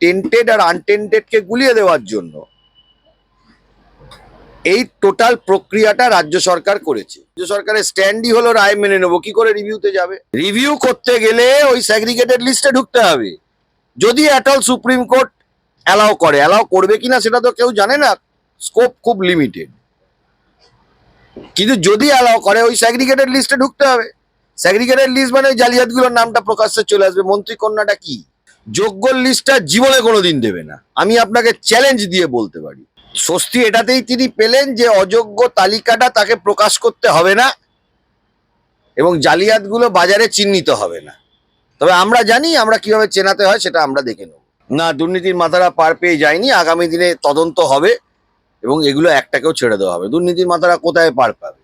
Tainted আর untainted কে গুলিয়ে দেওয়ার জন্য এই টোটাল প্রক্রিয়াটা রাজ্য সরকার করেছে। রাজ্য সরকারের স্ট্যান্ডই হলো রায় মেনে নেব। কি করে রিভিউতে যাবে? রিভিউ করতে গেলে ওই স্যাগ্রিগেটেড লিস্টে ঢুকতে হবে। যদি at all supreme court allow করে। অ্যালাউ করবে কিনা সেটা তো কেউ জানে না। স্কোপ খুব লিমিটেড কিন্তু যদি অ্যালাউ করে, ওই স্যাগ্রিগেটেড লিস্টে ঢুকতে হবে। স্যাগ্রিগেটেড লিস্ট মানে ওই জালিয়াতগুলোর নামটা প্রকাশ্যে চলে আসবে। মন্ত্রী কন্যাটা কি? যোগ্য লিস্টটা জীবনে কোনোদিন দেবে না। আমি আপনাকে চ্যালেঞ্জ দিয়ে বলতে পারি। স্বস্তি এটাতেই তিনি পেলেন যে অযোগ্য তালিকাটা তাকে প্রকাশ করতে হবে না এবং জালিয়াতগুলো বাজারে চিহ্নিত হবে না। তবে আমরা জানি আমরা কীভাবে চেনাতে হয় সেটা আমরা দেখে নেব। না, দুর্নীতির মাথারা পার পেয়ে যায়নি, আগামী দিনে তদন্ত হবে এবং এগুলো একটাকেও ছেড়ে দেওয়া হবে। দুর্নীতির মাথারা কোথায় পার পাবে?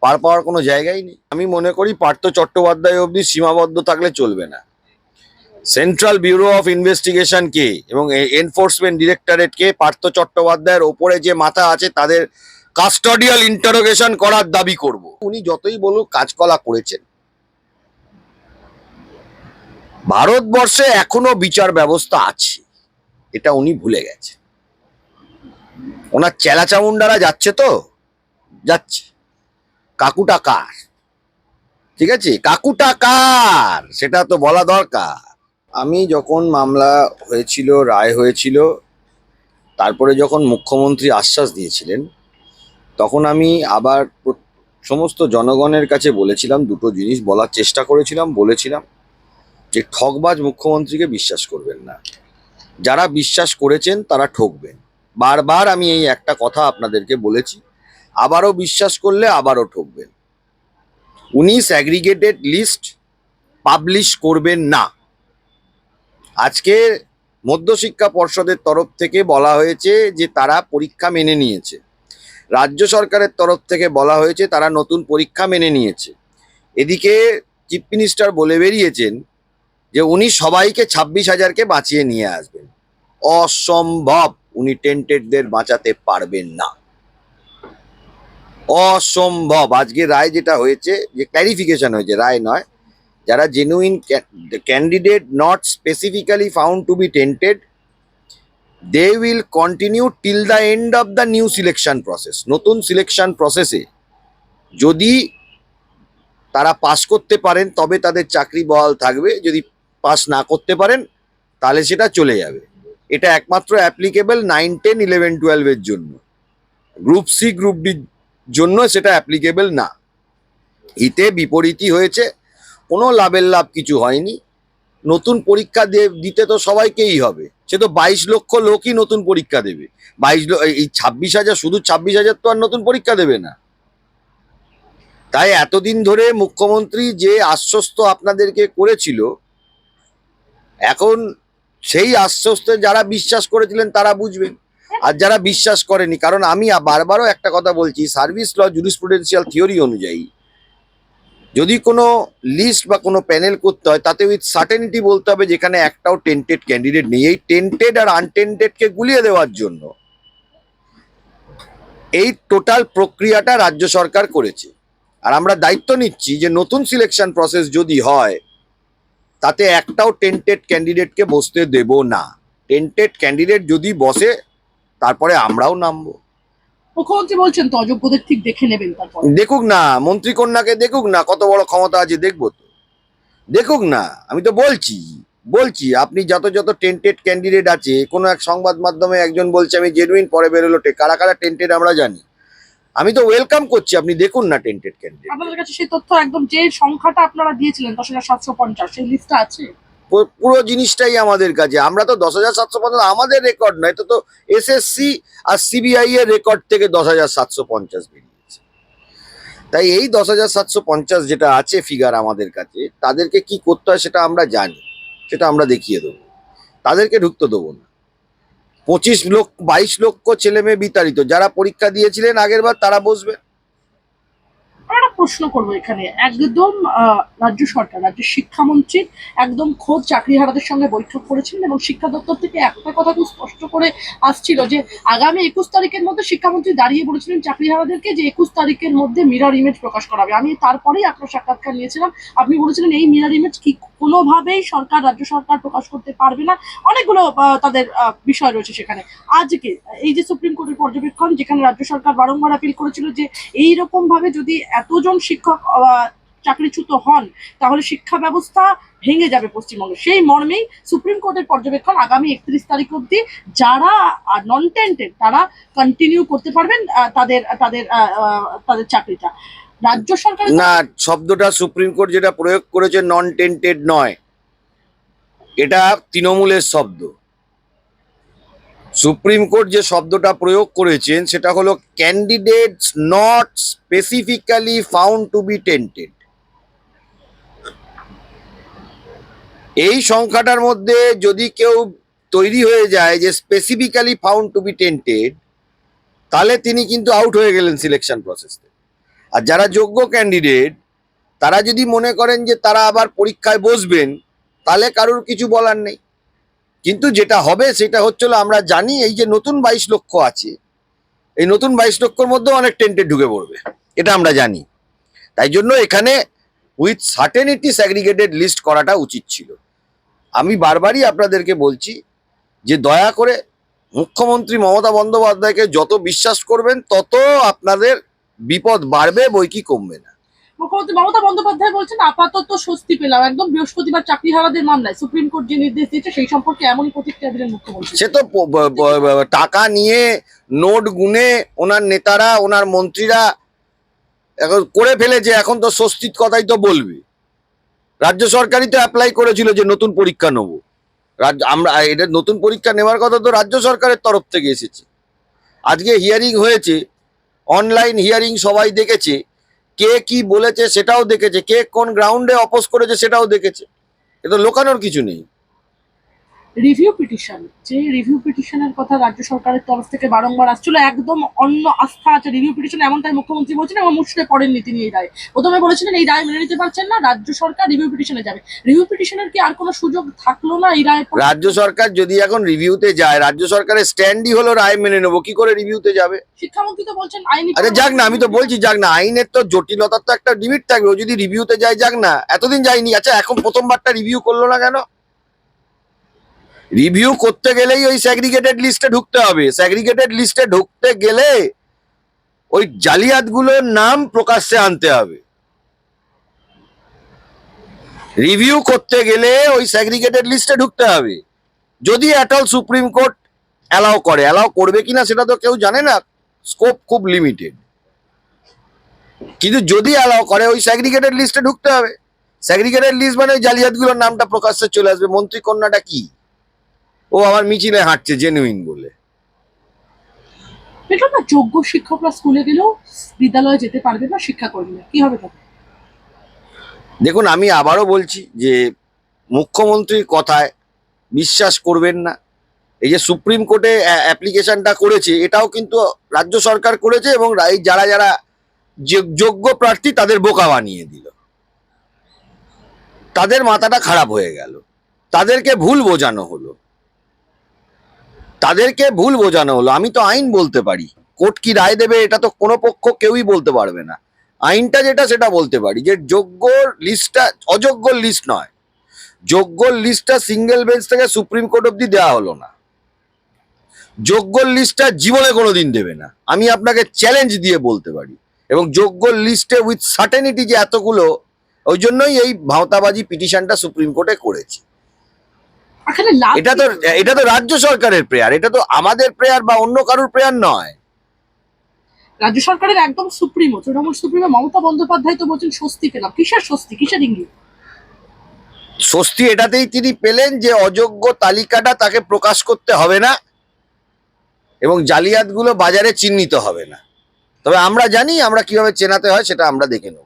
পার পাওয়ার কোনো জায়গাই নেই। আমি মনে করি পার্থ চট্টোপাধ্যায় অবধি সীমাবদ্ধ থাকলে চলবে না। সেন্ট্রাল ব্যুরো অফ ইনভেস্টিগেশনকে এবং এনফোর্সমেন্ট ডিরেক্টরেটকে পার্থ চট্টোপাধ্যায়ের ওপরে যে মাথা আছে, তাদের কাস্টডিয়াল ইন্টারোগেশন করার দাবি করব। উনি যতই বলুক কাজকলা করেছেন। ভারতবর্ষে এখনও বিচার ব্যবস্থা আছে। এটা উনি ভুলে গেছে ওনার চেলা চামুন্ডারা যাচ্ছে তো? যাচ্ছে। কাকুটা কার? ঠিক আছে? কাকুটা কার? সেটা তো বলা দরকার। আমি যখন মামলা হয়েছিল, রায় হয়েছিল, তারপরে যখন মুখ্যমন্ত্রী আশ্বাস দিয়েছিলেন, তখন আমি আবার সমস্ত জনগণের কাছে বলেছিলাম, দুটো জিনিস বলার চেষ্টা করেছিলাম, বলেছিলাম যে ঠকবাজ মুখ্যমন্ত্রীকে বিশ্বাস করবেন না। যারা বিশ্বাস করেছেন, তারা ঠকবেন বারবার আমি এই একটা কথা আপনাদেরকে বলেছি, আবারও বিশ্বাস করলে আবারও ঠকবেন উনি স্যাগ্রিগেটেড লিস্ট পাবলিশ করবেন না। আজকে মধ্যশিক্ষা পর্ষদের তরফ থেকে বলা হয়েছে যে তারা পরীক্ষা মেনে নিয়েছে। রাজ্য সরকারের তরফ থেকে বলা হয়েছে তারা নতুন পরীক্ষা মেনে নিয়েছে। এদিকে চিফ মিনিস্টার বলে বেরিয়েছেন যে উনি সবাইকে ছাব্বিশ হাজারকে বাঁচিয়ে নিয়ে আসবেন। অসম্ভব! উনি টেন্টেডদের বাঁচাতে পারবেন না। অসম্ভব! আজকে রায় যেটা হয়েছে, যে ক্ল্যারিফিকেশন হয়েছে, রায় নয় যারা genuine candidate not specifically found to be tainted they will continue till the end of the new selection process নতুন সিলেকশন প্রসেসে যদি তারা পাস করতে পারেন, তবে তাদের চাকরি বহাল থাকবে। যদি পাস না করতে পারেন, তাহলে সেটা চলে যাবে। এটা একমাত্র অ্যাপ্লিকেবল নাইন টেন ইলেভেন টুয়েলভের জন্য। গ্রুপ সি গ্রুপ ডির জন্য সেটা অ্যাপ্লিকেবল না। হিতে বিপরীতই হয়েছে। কোনো লাভের লাভ কিছু হয়নি। নতুন পরীক্ষা দিতে তো সবাইকেই হবে। সে তো বাইশ লক্ষ লোকই নতুন পরীক্ষা দেবে। বাইশ এই ছাব্বিশ হাজার, শুধু ছাব্বিশ হাজার তো আর নতুন পরীক্ষা দেবে না। তাই এতদিন ধরে মুখ্যমন্ত্রী যে আশ্বস্ত আপনাদেরকে করেছিল, এখন সেই আশ্বস্তে যারা বিশ্বাস করেছিলেন তারা বুঝবেন। আর যারা বিশ্বাস করেনি, কারণ আমি বারবারও একটা কথা বলছি, সার্ভিস ল জুরিসপ্রুডেন্সিয়াল থিওরি অনুযায়ী যদি কোনো লিস্ট বা কোনো প্যানেল করতে হয়, তাতে উইথ সার্টেনিটি বলতে হবে যেখানে একটাও টেন্টেড ক্যান্ডিডেট নেই। এই টেন্টেড আর আনটেন্টেডকে গুলিয়ে দেওয়ার জন্য এই টোটাল প্রক্রিয়াটা রাজ্য সরকার করেছে। আর আমরা দায়িত্ব নিচ্ছি যে নতুন সিলেকশন প্রসেস যদি হয়, তাতে একটাও টেন্টেড ক্যান্ডিডেটকে বসতে দেব না। টেন্টেড ক্যান্ডিডেট যদি বসে, তারপরে আমরাও নামবো। মুখ্যমন্ত্রী বলছেন তো অযোগ্যদের ঠিক দেখে নেবেন তারপর। দেখুক না মন্ত্রী কন্যাকে দেখুক না কত বড় ক্ষমতা আছে দেখব তো। দেখুক না আমি তো বলছি বলছি আপনি যত যত টেন্টেড ক্যান্ডিডেট আছে কোনো এক সংবাদ মাধ্যমে একজন বলছে আমি জেনুইন পরে বেরোলো কারা কারা টেন্টেড আমরা জানি। আমি তো ওয়েলকাম করছি আপনি দেখুন না টেন্টেড ক্যান্ডিডেট আপনাদের কাছে সেই তথ্য একদম যে সংখ্যাটা আপনারা দিয়েছিলেন দশ হাজার সাতশো পঞ্চাশ সেই লিস্টটা আছে? পুরো জিনিসটাই আমাদের কাছে। আমরা তো দশ হাজার সাতশো পঞ্চাশ, আমাদের রেকর্ড নয় তো তো এসএসসি আর সিবিআই এর রেকর্ড থেকে দশ হাজার সাতশো পঞ্চাশ বেরিয়েছে। তাই এই দশ হাজার সাতশো পঞ্চাশ যেটা আছে ফিগার আমাদের কাছে, তাদেরকে কি করতে হয় সেটা আমরা জানি, সেটা আমরা দেখিয়ে দেবো। তাদেরকে ঢুকতে দেবো না। পঁচিশ লক্ষ, বাইশ লক্ষ ছেলে মেয়ে বিতাড়িত, যারা পরীক্ষা দিয়েছিলেন আগের বার তারা বসবে। আমি একটা প্রশ্ন করব এখানে। একদম রাজ্য সরকার রাজ্যের শিক্ষামন্ত্রী একদম খোদ চাকরিহারাদের সঙ্গে বৈঠক করেছিলেন এবং শিক্ষা দপ্তর থেকে একটা কথা খুব স্পষ্ট করে আসছিল যে, আগামী একুশ তারিখের মধ্যে শিক্ষামন্ত্রী দাঁড়িয়ে বলেছিলেন চাকরিহারাদেরকে যে একুশ তারিখের মধ্যে মিরার ইমেজ প্রকাশ করাবে আমি তারপরেই আপনার সাক্ষাৎকার নিয়েছিলাম। আপনি বলেছিলেন এই মিরার ইমেজ কি কোনোভাবেই সরকার, রাজ্য সরকার প্রকাশ করতে পারবে না। অনেকগুলো তাদের বিষয় রয়েছে সেখানে। আজকে এই যে সুপ্রিম কোর্টের পর্যবেক্ষণ, যেখানে রাজ্য সরকার বারংবার আপিল করেছিল যে এই ভাবে যদি এতজন শিক্ষক চাকরিচ্যুত হন, তাহলে শিক্ষা ব্যবস্থা ভেঙে যাবে পশ্চিমবঙ্গে। সেই মর্মেই সুপ্রিম কোর্টের পর্যবেক্ষণ আগামী একত্রিশ তারিখ অবধি যারা নন টেন্টেড তারা কন্টিনিউ করতে পারবেন তাদের তাদের তাদের চাকরিটা। রাজ্য সরকার না শব্দটা সুপ্রিম কোর্ট যেটা প্রয়োগ করেছে নন টেন্টেড নয়। এটা তৃণমূলের শব্দ। সুপ্রিম কোর্ট যে শব্দটা প্রয়োগ করেছেন সেটা হলো candidates not specifically found to be tainted এই সংখ্যাটার মধ্যে যদি কেউ তৈরি হয়ে যায় যে specifically found to be tainted তাহলে তিনি কিন্তু আউট হয়ে গেলেন সিলেকশন প্রসেস আর যারা যোগ্য ক্যান্ডিডেট তারা যদি মনে করেন যে তারা আবার পরীক্ষায় বসবেন, তাহলে কারোর কিছু বলার নেই। কিন্তু যেটা হবে সেটা হচ্ছিল আমরা জানি এই যে নতুন বাইশ লক্ষ আছে, এই নতুন বাইশ লক্ষর মধ্যে অনেক টেন্টে ঢুকে পড়বে, এটা আমরা জানি। তাই জন্য এখানে উইথ সার্টেনিটি স্যাগ্রিগেটেড লিস্ট করাটা উচিত ছিল। আমি বারবারই আপনাদেরকে বলছি যে দয়া করে মুখ্যমন্ত্রী মমতা বন্দ্যোপাধ্যায়কে যত বিশ্বাস করবেন, তত আপনাদের বিপদ বাড়বে বই কি কমবে না। মুখ্যমন্ত্রী মমতা বন্দ্যোপাধ্যায় বলছেন আপাতত স্বস্তি পেলাম। একদম বৃহস্পতিবার চাকরি হারাদের মামলায় সুপ্রিম কোর্ট যে নির্দেশ দিয়েছে সেই সম্পর্কে এমনই প্রতিক্রিয়া দিলেন মুখ্যমন্ত্রী। সে তো টাকা নিয়ে নোট গুনে ওনার নেতারা ওনার মন্ত্রীরা এখন করে ফেলেছে এখন তো স্বস্তির কথাই তো বলবে। রাজ্য সরকারই তো অ্যাপ্লাই করেছিল যে নতুন পরীক্ষা নেব। রাজ্য আমরা এটা নতুন পরীক্ষা নেওয়ার কথা তো রাজ্য সরকারের তরফ থেকে এসেছে। আজকে হিয়ারিং হয়েছে অনলাইন হিয়ারিং সবাই দেখেছে। কে কি বলেছে সেটাও দেখেছে। কে কোন গ্রাউন্ডে অপোজ করেছে সেটাও দেখেছে। এটা লোকানোর কিছু নেই। রিভিউ পিটিশন যে রিভিউ পিটিশনের কথা রাজ্য সরকারের তরফ থেকে বারংবার আসছিল একদম অন্য আস্থা আছে রিভিউ পিটিশন এমনটাই মুখ্যমন্ত্রী বলছেন এবং মুসড়ে পড়েননি তিনি এই রায়। প্রথমে বলেছিলেন এই রায় মেনে নিতে পারছেন না রাজ্য সরকার রিভিউ পিটিশনে যাবে। রিভিউ পিটিশনের কি আর কোনো সুযোগ থাকল না এই রায় রাজ্য সরকার যদি এখন রিভিউতে যায় রাজ্য সরকারের স্ট্যান্ডই হলো রায় মেনে নেব কি করে রিভিউতে যাবে? শিক্ষামন্ত্রী তো বলছেন আইনি আরে যাক না আমি তো বলছি যাক না আইনের তো জটিলতার তো একটা লিমিট থাকবে ও যদি রিভিউতে যায় যাক না এতদিন যায়নি আচ্ছা এখন প্রথমবারটা রিভিউ করল না কেন? রিভিউ করতে গেলেই ওই স্যাগ্রিগেটেড লিস্টে ঢুকতে হবে। স্যাগ্রিগেটেড লিস্টে ঢুকতে গেলে ওই জালিয়াতগুলোর নাম প্রকাশ্যে আনতে হবে। রিভিউ করতে গেলে ওই স্যাগ্রিগেটেড লিস্টে ঢুকতে হবে। যদি at all supreme court allow করে অ্যালাউ করবে কিনা সেটা তো কেউ জানে না স্কোপ খুব লিমিটেড কিন্তু যদি অ্যালাউ করে, ওই স্যাগ্রিগেটেড লিস্টে ঢুকতে হবে। স্যাগ্রিগেটেড লিস্ট মানে ওই জালিয়াতগুলোর নামটা প্রকাশ্যে চলে আসবে। মন্ত্রী কন্যাটা কি? ও আমার মিছিলে হাঁটছে জেনুইন বলে। দেখলাম না যোগ্য শিক্ষকরা স্কুলে গেলেও বিদ্যালয়ে যেতে পারবে না শিক্ষাকর্মীরা কি হবে তখন? দেখুন আমি আবারও বলছি যে মুখ্যমন্ত্রীর কথায় বিশ্বাস করবেন না। এই যে সুপ্রিম কোর্টে অ্যাপ্লিকেশনটা করেছে এটাও কিন্তু রাজ্য সরকার করেছে এবং এই যারা যারা যোগ্য প্রার্থী তাদের বোকা বানিয়ে দিল। তাদের মাথাটা খারাপ হয়ে গেল। তাদেরকে ভুল বোঝানো হলো। তাদেরকে ভুল বোঝানো হলো। আমি তো আইন বলতে পারি। কোর্ট কি রায় দেবে এটা তো কোনো পক্ষ কেউই বলতে পারবে না। আইনটা যেটা, সেটা বলতে পারি যে যোগ্য লিস্টটা অযোগ্য লিস্ট নয়। যোগ্য লিস্টটা সিঙ্গেল বেঞ্চ থেকে সুপ্রিম কোর্ট অব্দি দেওয়া হলো না। যোগ্য লিস্টটা জীবনে কোনোদিন দেবে না। আমি আপনাকে চ্যালেঞ্জ দিয়ে বলতে পারি। এবং যোগ্য লিস্টে উইথ সার্টেনিটি যে এতগুলো, ওই জন্যই এই ভাওতাবাজি পিটিশনটা সুপ্রিম কোর্টে করেছে। এটা তো এটা তো রাজ্য সরকারের প্রেয়ার এটা তো আমাদের প্রেয়ার বা অন্য কারোর প্রেয়ার নয়। রাজ্য সরকারের একদম সুপ্রিমো তৃণমূল সুপ্রিমো মমতা বন্দ্যোপাধ্যায় তো বলছেন স্বস্তি পেলাম। কিসের স্বস্তি? কিসের ইঙ্গিত? স্বস্তি এটাতেই তিনি পেলেন যে অযোগ্য তালিকাটা তাকে প্রকাশ করতে হবে না এবং জালিয়াতগুলো বাজারে চিহ্নিত হবে না। তবে আমরা জানি আমরা কীভাবে চেনাতে হয় সেটা আমরা দেখে নেব।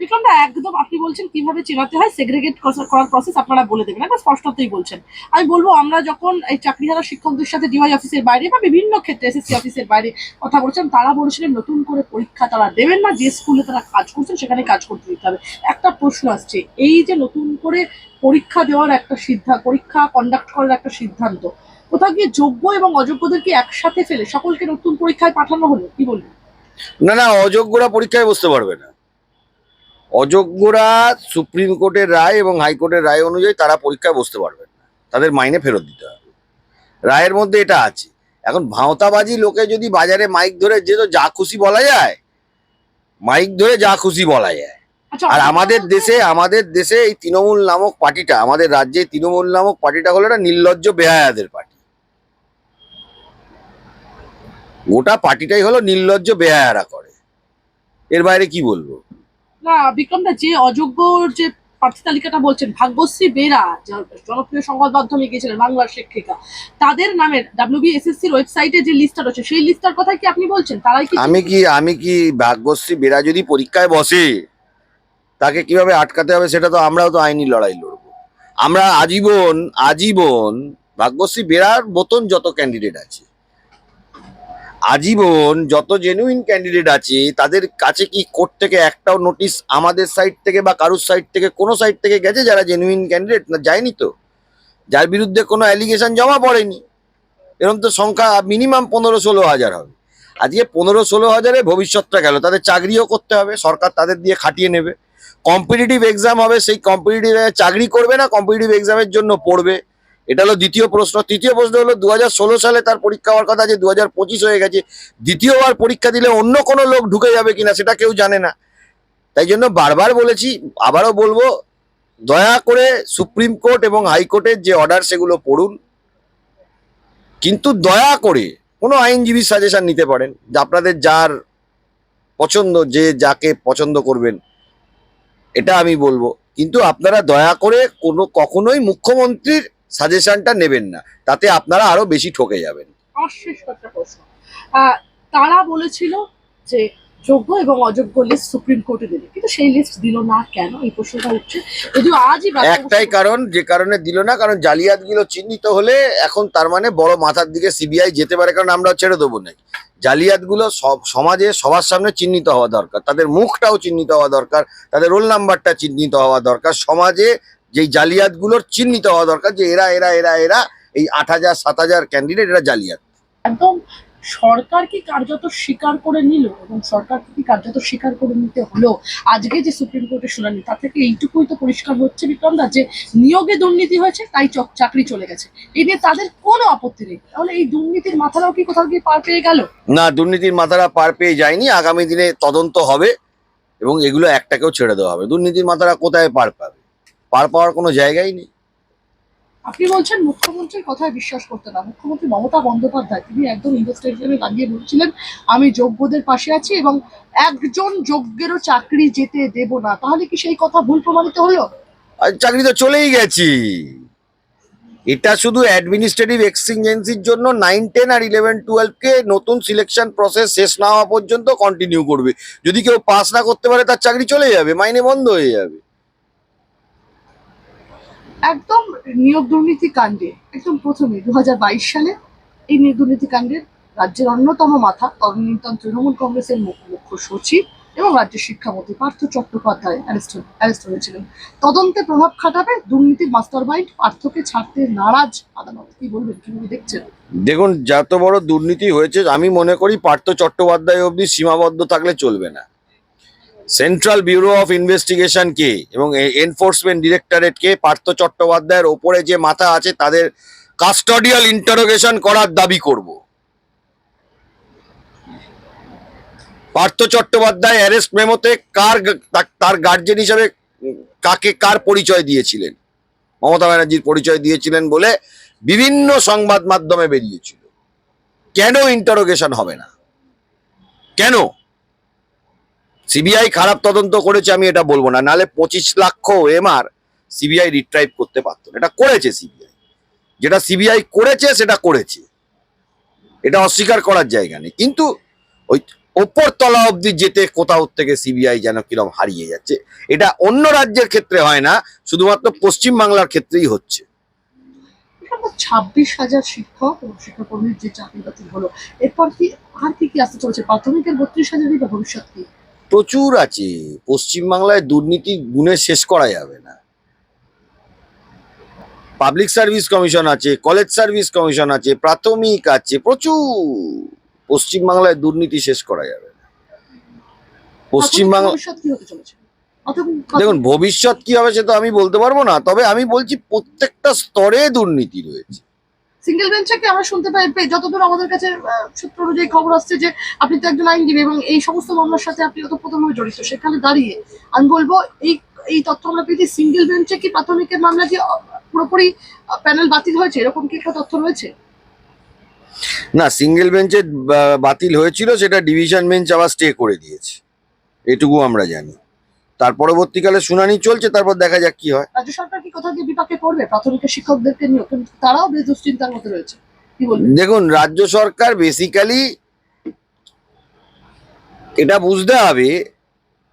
বিক্রমদা, একদম আপনি বলছেন কীভাবে চেনাতে হয় সেগ্রেগেট করার প্রসেস আপনারা বলে দেবেন। একবার স্পষ্টতই বলছেন। আমি বলব, আমরা যখন এই চাকরিহারা শিক্ষকদের সাথে ডিওয়াই অফিসের বাইরে বা বিভিন্ন ক্ষেত্রে এসএসসি অফিসের বাইরে কথা বলছেন, তারা বলেছিলেন, নতুন করে পরীক্ষা তারা দেবেন না, যে স্কুলে তারা কাজ করছেন, সেখানে কাজ করতে দিতে হবে। একটা প্রশ্ন আসছে, এই যে নতুন করে পরীক্ষা দেওয়ার একটা সিদ্ধান্ত পরীক্ষা কন্ডাক্ট করার একটা সিদ্ধান্ত, কোথাও গিয়ে যোগ্য এবং অযোগ্যদেরকে একসাথে ফেলে? সকলকে নতুন পরীক্ষায় পাঠানো হলো, কি বলবেন? না না, অযোগ্যরা পরীক্ষায় বসতে পারবে না। অযোগ্যরা সুপ্রিম কোর্টের রায় এবং হাইকোর্টের রায় অনুযায়ী তারা পরীক্ষায় বসতে পারবেন না। তাদের মাইনে ফেরত দিতে হবে। রায়ের মধ্যে এটা আছে। এখন ভাঁওতাবাজি লোকে যদি বাজারে মাইক ধরে যে তো যা খুশি বলা যায় মাইক ধরে যা খুশি বলা যায়। আচ্ছা আর আমাদের দেশে আমাদের দেশে এই তৃণমূল নামক পার্টিটা আমাদের রাজ্যে তৃণমূল নামক পার্টিটা হলো একটা নির্লজ্জ বেহায়াদের পার্টি। গোটা পার্টিটাই হলো নির্লজ্জ বেহায়ারা করে। এর বাইরে কি বলব? না বিক্রম দা যে অযোগ্য যে প্রার্থী তালিকাটা বলছেন, ভাগ্যশ্রী বেরা জনপ্রিয় সংবাদ মাধ্যমে গিয়েছিলেন বাংলার শিক্ষিকা, তাদের নামের ডাব্লিউবিএসএসসির ওয়েবসাইটে যে লিস্টটা রয়েছে, সেই লিস্টটার কথা কি আপনি বলছেন? তারাই কি আমি কি আমি কি ভাগ্যশ্রী বেরা যদি পরীক্ষায় বসে, তাকে কীভাবে আটকাতে হবে সেটা তো আমরাও তো আইনি লড়াই লড়ব। আমরা আজীবন আজীবন ভাগ্যশ্রী বেরার মতন যত ক্যান্ডিডেট আছে আজীবন যত জেনুইন ক্যান্ডিডেট আছে, তাদের কাছে কি কোর্ট থেকে একটাও নোটিশ আমাদের সাইড থেকে বা কারুর সাইড থেকে কোনো সাইড থেকে গেছে যারা জেনুইন ক্যান্ডিডেট না, যায়নি তো। যার বিরুদ্ধে কোনো অ্যালিগেশন জমা পড়েনি। এরকম তো সংখ্যা মিনিমাম পনেরো ষোলো হাজার হবে। আজকে পনেরো ষোলো হাজারে ভবিষ্যৎটা গেল। তাদের চাকরিও করতে হবে, সরকার তাদের দিয়ে খাটিয়ে নেবে। কম্পিটিটিভ এক্সাম হবে, সেই কম্পিটিটিভ চাকরি করবে না কম্পিটিটিভ এক্সামের জন্য পড়বে। এটা হলো দ্বিতীয় প্রশ্ন। তৃতীয় প্রশ্ন হলো দু হাজার ষোলো সালে তার পরীক্ষা হওয়ার কথা আছে দু হয়ে গেছে, দ্বিতীয়বার পরীক্ষা দিলে অন্য কোনো লোক ঢুকে যাবে কিনা সেটা কেউ জানে না। তাই জন্য বারবার বলেছি, আবারও বলব, দয়া করে সুপ্রিম কোর্ট এবং হাইকোর্টের যে অর্ডার সেগুলো পড়ুন। কিন্তু দয়া করে কোনো আইনজীবীর সাজেশন নিতে পারেন, যে আপনাদের যার পছন্দ, যে যাকে পছন্দ করবেন, এটা আমি বলব। কিন্তু আপনারা দয়া করে কোনো কখনোই মুখ্যমন্ত্রীর সাজেশনটা নেবেন না তাতে আপনারা আরও বেশি ঠকে যাবেন। শেষ একটা প্রশ্ন। তারা বলেছিল যে যোগ্য এবং অযোগ্য লিস্ট সুপ্রিম কোর্টে দেবে কিন্তু সেই লিস্ট দিল না কেন? এই প্রশ্নটা উঠছে। যদিও আজই একটাই কারণ যে কারণে দিল না কারণ জালিয়াতগুলো চিহ্নিত হলে এখন তার মানে বড় মাথার দিকে সিবিআই যেতে পারে কারণ আমরা ছেড়ে দেবো নাকি। জালিয়াতগুলো সব সমাজে সবার সামনে চিহ্নিত হওয়া দরকার তাদের মুখটাও চিহ্নিত হওয়া দরকার তাদের রোল নাম্বারটা চিহ্নিত হওয়া দরকার সমাজে যেই জালিয়াতগুলোর চিহ্নিত হওয়া দরকার যে এরা এরা এরা এরা এই আট হাজার সাত হাজার ক্যান্ডিডেট এরা জালিয়াত। একদম সরকার কি কার্যত স্বীকার করে নিল এবং সরকার কি কার্যত স্বীকার করে নিতে হলো। আজকে যে সুপ্রিম কোর্টে শুনানি তা থেকে এইটুকুই তো পরিষ্কার হচ্ছে বিক্রম দা যে নিয়োগে দুর্নীতি হয়েছে তাই চক- চাকরি চলে গেছে। এই নিয়ে তাদের কোনো আপত্তি নেই। তাহলে এই দুর্নীতির মাথারাও কি কোথাও গিয়ে পার পেয়ে গেল? না দুর্নীতির মাথারা পার পেয়ে যায়নি। আগামী দিনে তদন্ত হবে এবং এগুলো একটাকেও ছেড়ে দেওয়া হবে। দুর্নীতির মাথারা কোথায় পার পাবে? পার পাওয়ার কোনো জায়গাই নেই। আপনি বলছেন মুখ্যমন্ত্রীর কথায় বিশ্বাস করতে না। মুখ্যমন্ত্রী মমতা বন্দ্যোপাধ্যায় তিনি একদম ইন্ডোর স্টেডিয়ামে দাঁড়িয়ে বলছিলেন আমি যোগ্যদের পাশে আছি এবং একজন যোগ্যেরও চাকরি যেতে দেব না। তাহলে কি সেই কথা ভুল প্রমাণিত হলো? চাকরি তো চলেই গেছি। এটা শুধু অ্যাডমিনিস্ট্রেটিভ এক্সিজেন্সির জন্য নাইন টেন আর ইলেভেন টুয়েলভকে নতুন সিলেকশন প্রসেস শেষ না হওয়া পর্যন্ত কন্টিনিউ করবে। যদি কেউ পাস না করতে পারে তার চাকরি চলে যাবে মাইনে বন্ধ হয়ে যাবে। একদম নিয়োগ দুর্নীতি কাণ্ডে, একদম প্রথমে দু হাজার বাইশ সালে এই নিয়োগ দুর্নীতি কাণ্ডের রাজ্যের অন্যতম মাথা তদনীতন তৃণমূল কংগ্রেসের মুখ্য সচিব এবং রাজ্যের শিক্ষামন্ত্রী পার্থ চট্টোপাধ্যায় অ্যারেস্ট হয়েছিলেন তদন্তে প্রভাব খাটাবে দুর্নীতির মাস্টার মাইন্ড পার্থকে ছাড়তে নারাজ আদালত। কি বলবেন, কীভাবে দেখছেন? দেখুন, যত বড় দুর্নীতি হয়েছে, আমি মনে করি পার্থ চট্টোপাধ্যায় অবধি সীমাবদ্ধ থাকলে চলবে না। সেন্ট্রাল ব্যুরো অফ ইনভেস্টিগেশন কে? এবং এনফোর্সমেন্ট ডিরেক্টরেট কে পার্থ চট্টোপাধ্যায়ের ওপরে যে মাথা আছে, তাদের কাস্টডিয়াল ইন্টারোগেশন করার দাবি করব। পার্থ চট্টোপাধ্যায় অ্যারেস্ট মেমোতে কার তার গার্জেন হিসাবে কাকে কার পরিচয় দিয়েছিলেন? মমতা ব্যানার্জির পরিচয় দিয়েছিলেন বলে বিভিন্ন সংবাদ মাধ্যমে বেরিয়েছিল। কেন ইন্টারোগেশন হবে না? কেন? সিবিআই খারাপ তদন্ত করেছে, আমি এটা বলব না। নালে পঁচিশ লক্ষ এমআর সিবিআই রিট্রাইভ করতে পারতো। এটা করেছে সিবিআই। যেটা সিবিআই করেছে, সেটা করেছে। এটা অস্বীকার করার জায়গা নেই। কিন্তু ওই ওপর তলা অবধি যেতে কোথাও থেকে সিবিআই যেন কিরম হারিয়ে যাচ্ছে, এটা অন্য রাজ্যের ক্ষেত্রে হয় না, শুধুমাত্র পশ্চিম বাংলার ক্ষেত্রেই হচ্ছে। ছাব্বিশ হাজার শিক্ষক এবং শিক্ষাকর্মীর যে চাকরি বাতিল হলো, এরপর কি আর কি কি আসতে চলেছে? প্রাথমিকের বত্রিশ হাজারই বা ভবিষ্যৎ কি? প্রচুর আছে। পশ্চিমবাংলায় দুর্নীতি গুণে শেষ করা যাবে না। পাবলিক সার্ভিস কমিশন আছে কলেজ সার্ভিস কমিশন আছে প্রাথমিক আছে প্রচুর। পশ্চিমবাংলায় দুর্নীতি শেষ করা যাবে না। পশ্চিমবাংলা দেখুন ভবিষ্যৎ কি হবে সে তো আমি বলতে পারব না তবে আমি বলছি প্রত্যেকটা স্তরে দুর্নীতি রয়েছে। সিঙ্গেল বেঞ্চে আমরা শুনতে পাই যতদূর আমাদের কাছে সূত্র অনুযায়ী খবর আসছে যে আপনি তো একজন আইনজীবী এবং এই সমস্ত মামলার সাথে আপনি ওতপ্রোতভাবে জড়িত, সেখানে দাঁড়িয়ে। আমি বলব, এই এই তথ্য আমরা পেয়েছি সিঙ্গেল বেঞ্চে কি প্রাথমিকের মামলা কি পুরোপুরি প্যানেল বাতিল হয়েছে? এরকম কি একটা তথ্য রয়েছে? না সিঙ্গেল বেঞ্চে বাতিল হয়েছিল, সেটা ডিভিশন বেঞ্চ আবার স্টে করে দিয়েছে। এটুকু আমরা জানি। তার পরবর্তীকালে শুনানি চলছে তারপর দেখা যাক কি হয়। রাজ্য সরকার কি কোথাও গিয়ে বিপাকে পড়বে? প্রাথমিকের শিক্ষকদেরকে নিয়ে কিন্তু তারাও বেশ দুশ্চিন্তার মধ্যে রয়েছে। দেখুন রাজ্য সরকার বেসিক্যালি এটা বুঝতে হবে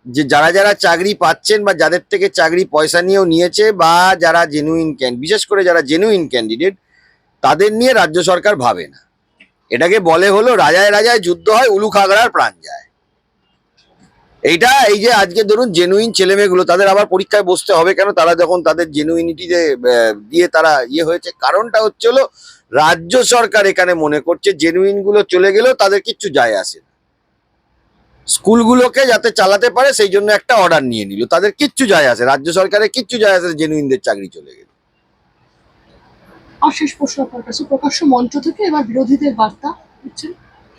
যে যারা যারা চাকরি পাচ্ছেন বা যাদের থেকে চাকরি পয়সা নিয়েও নিয়েছে বা যারা জেনুইন ক্যান বিশেষ করে যারা জেনুইন ক্যান্ডিডেট তাদের নিয়ে রাজ্য সরকার ভাবে না। এটাকে বলে হলো রাজায় রাজায় যুদ্ধ হয় উলু খাগড়ার প্রাণ যায়। এইটা এই যে আজকে ধরুন জেনুইন ছেলেমেয়েগুলো, তাদের আবার পরীক্ষায় বসতে হবে কেন? তারা যখন তাদের জেনুইনিটিতে দিয়ে তারা ইয়ে হয়েছে, কারণটা হচ্ছে হলো রাজ্য সরকার এখানে মনে করছে জেনুইনগুলো চলে গেলেও তাদের কিচ্ছু যায় আসে না। স্কুলগুলোকে যাতে চালাতে পারে, সেই জন্য একটা অর্ডার নিয়ে নিল। তাদের কিচ্ছু যায় আসে রাজ্য সরকারের কিচ্ছু যায় আসে জেনুইনদের চাকরি চলে গেল। আর শেষ প্রশ্ন আপনার কাছে। প্রকাশ্য মঞ্চ থেকে এবার বিরোধীদের বার্তা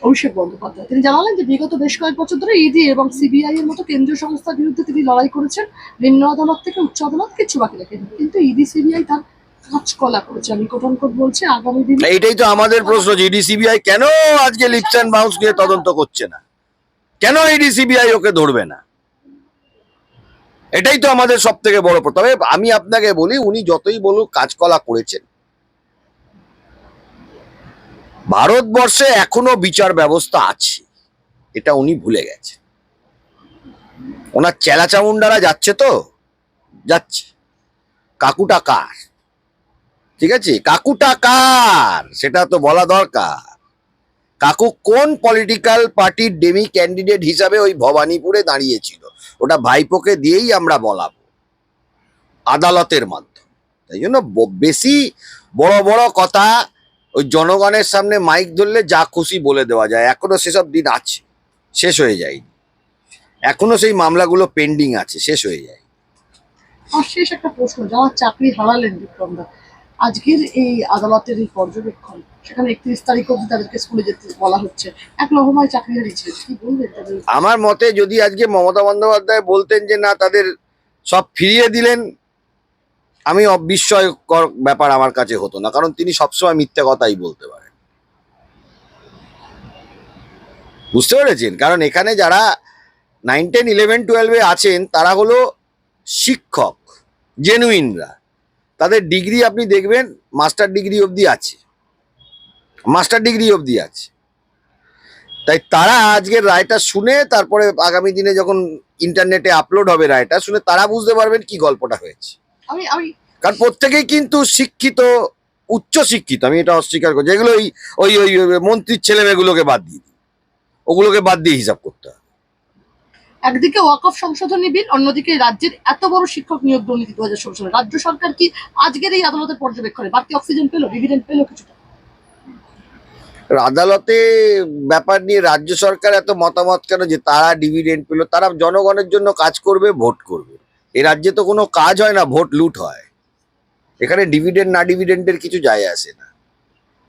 অভিষেক বন্দ্যোপাধ্যায়। তিনি জানালেন যে বিগত বেশ কয়েক বছর ধরে ইডি এবং সিবিআই এর মতো কেন্দ্রীয় সংস্থার বিরুদ্ধে তিনি লড়াই করেছেন। নিম্ন আদালত থেকে উচ্চ আদালত কিছু বাকি রাখেনি কিন্তু ইডি সিবিআই তার কাজকলা করেছে। আমি কোটান কোট বলছি, আগামী দিনে এইটাই তো আমাদের প্রশ্ন যে ইডিসিবিআই কেন আজকে লিপস অ্যান্ড বাউন্স নিয়ে তদন্ত করছে না? কেন ইডিসিবিআই ওকে ধরবে না? এটাই তো আমাদের সব থেকে বড়। তবে আমি আপনাকে বলি, উনি যতই বলুক কাজকলা করেছেন ভারতবর্ষে এখনও বিচার ব্যবস্থা আছে। এটা উনি ভুলে গেছে। ওনার চেলা চামুন্ডারা যাচ্ছে তো? যাচ্ছে। কাকুটা কার? ঠিক আছে? কাকুটা কার? সেটা তো বলা দরকার। কাকু কোন পলিটিক্যাল পার্টির ডেমি ক্যান্ডিডেট হিসাবে ওই ভবানীপুরে দাঁড়িয়েছিল? ওটা ভাইপোকে দিয়েই আমরা বলাবো। আদালতের মাধ্যমে। তাই জন্য বেশি বড় বড় কথা ওই জনগণের সামনে মাইক ধরলে যা খুশি বলে দেওয়া যায়। এখনও সেসব দিন আছে শেষ হয়ে যায়নি। এখনও সেই মামলাগুলো পেন্ডিং আছে শেষ হয়ে যায় আর শেষ একটা প্রশ্ন যারা চাকরি হারালেন বিক্রমদা আজকের এই আদালতের এই পর্যবেক্ষণ সেখানে একত্রিশ তারিখ অবধি তাদেরকে স্কুলে যেতে বলা হচ্ছে এক লহমায় চাকরি হারিয়েছে কি বলবেন আমার মতে যদি আজকে মমতা বন্দ্যোপাধ্যায় বলতেন যে না তাদের সব ফিরিয়ে দিলেন আমি অবিস্ময়কর ব্যাপার আমার কাছে হতো না, কারণ তিনি সবসময় মিথ্যে কথাই বলতে পারেন। বুঝতে পেরেছেন? কারণ এখানে যারা নাইন টেন ইলেভেন টুয়েলভে আছেন, তারা হলো শিক্ষক জেনুইনরা তাদের ডিগ্রি আপনি দেখবেন মাস্টার ডিগ্রি অবধি আছে। মাস্টার ডিগ্রি অবধি আছে। তাই তারা আজকের রায়টা শুনে, তারপরে আগামী দিনে যখন ইন্টারনেটে আপলোড হবে রায়টা শুনে, তারা বুঝতে পারবেন কি গল্পটা হয়েছে। কারণ প্রত্যেকেই কিন্তু শিক্ষিত উচ্চ শিক্ষিত আমি এটা অস্বীকার করছি যেগুলো ওই ওই ওই মন্ত্রীর ছেলে মেয়েগুলোকে বাদ দিয়ে ওগুলোকে বাদ দিয়ে হিসাব করতে হবে একদিকে ওয়াকফ সংশোধনী বিল অন্যদিকে রাজ্যের এত বড় শিক্ষক নিয়োগ দুর্নীতি দু হাজার ষোলো সালে। রাজ্য সরকার কি আজকের এই আদালতের পর্যবেক্ষণে বাড়তি অক্সিজেন পেল ডিভিডেন্ড পেল কিছুটা। আদালতে ব্যাপার নিয়ে রাজ্য সরকার এত মতামত কেন যে তারা ডিভিডেন্ড পেল? তারা জনগণের জন্য কাজ করবে ভোট করবে। এ রাজ্যে তো কোনো কাজ হয় না, ভোট লুট হয়। এখানে ডিভিডেন্ড না ডিভিডেন্ডের কিছু যায় আসে না।